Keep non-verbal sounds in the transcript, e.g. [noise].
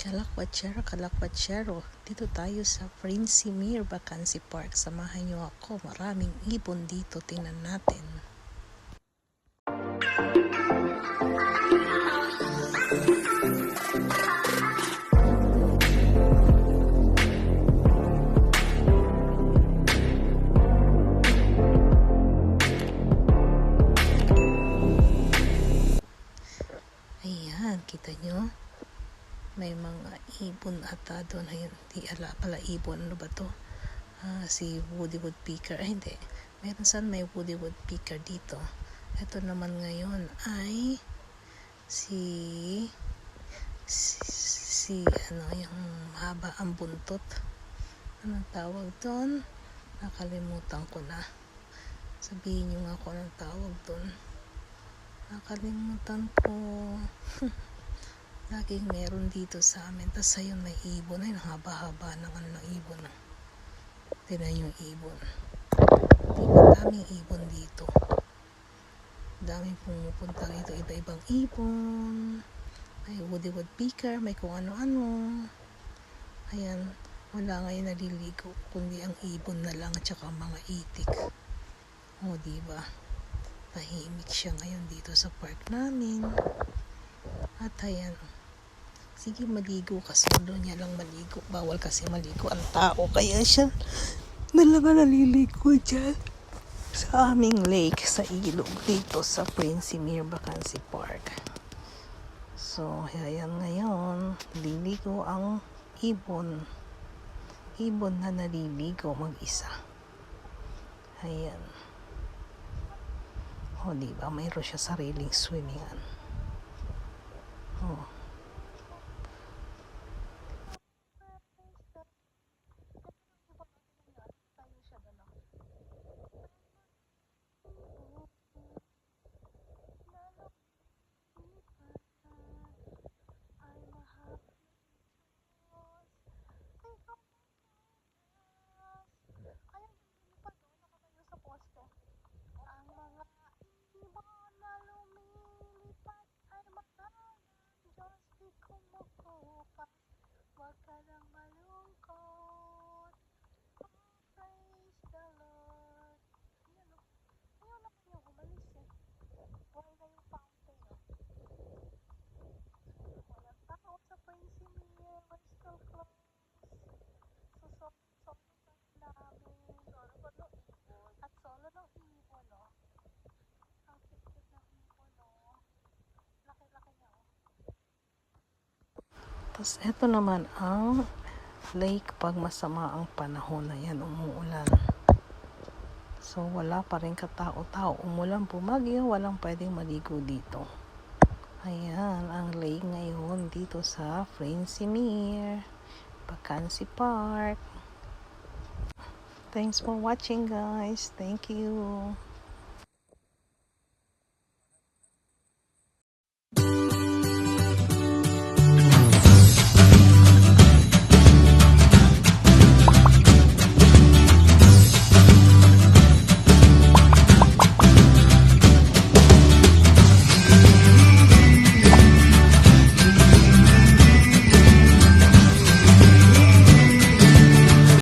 Kalakwatsero, kalakwatsero. Dito tayo sa Princemere Vacancy Park. Samahan niyo ako. Maraming ibon dito. Tingnan natin. Ayan, kita nyo? May mga ibon ata doon. Ayun, di ala pala ibon. Ano ba to? Ah, si Woody Woodpecker. Ay, hindi. Meron saan may Woody Woodpecker dito. Ito naman ngayon ay si si, si ano yung haba ang buntot. Anong tawag doon? Nakalimutan ko na. Sabihin nyo nga kung anong tawag doon. Nakalimutan ko. [laughs] Laging meron dito sa amin. Tapos ayun may ibon. Ay, ang haba-haba ng ano ibon. ah. Tignan yung ibon. Diba, daming ibon dito. Daming pumupunta rito. Iba-ibang ibon. May woody woodpecker. May kung ano-ano. Ayan. Wala ngayon naliligo. Kundi ang ibon na lang at saka mga itik. O, diba? Tahimik siya ngayon dito sa park namin. At ayan. Sige, maligo ka. Solo niya lang maligo. Bawal kasi maligo ang tao. Kaya siya nalaga naliligo dyan. Sa aming lake, sa ilog dito sa Princemere Vacancy Park. So, ayan ngayon. Liligo ang ibon. Ibon na naliligo mag-isa. Ayan. O, di ba? Mayroon siya sariling swimmingan. Oh. Ang mga ibon na lumilipad ay mga Diyos di kumukupas. Huwag ka nang malungkot. Oh, praise the Lord. Ayan o. Ayaw na kanya umalis eh. Buhay na yung fountain o. Walang tao sa Princemere. We're still closed. So, so, solo lang namin. Solo ko no ibon. At solo ng ibon o. Ang cute ng ibon o. Laki-laki niya o. Tapos eto naman ang lake pag masama ang panahon na yan, umuulan. So wala pa rin katao-tao. Umulan, pumagyo, walang pwedeng maligo dito. Ayan, ang lake ngayon dito sa Princemere, Vacancy Park. Thanks for watching guys. Thank you.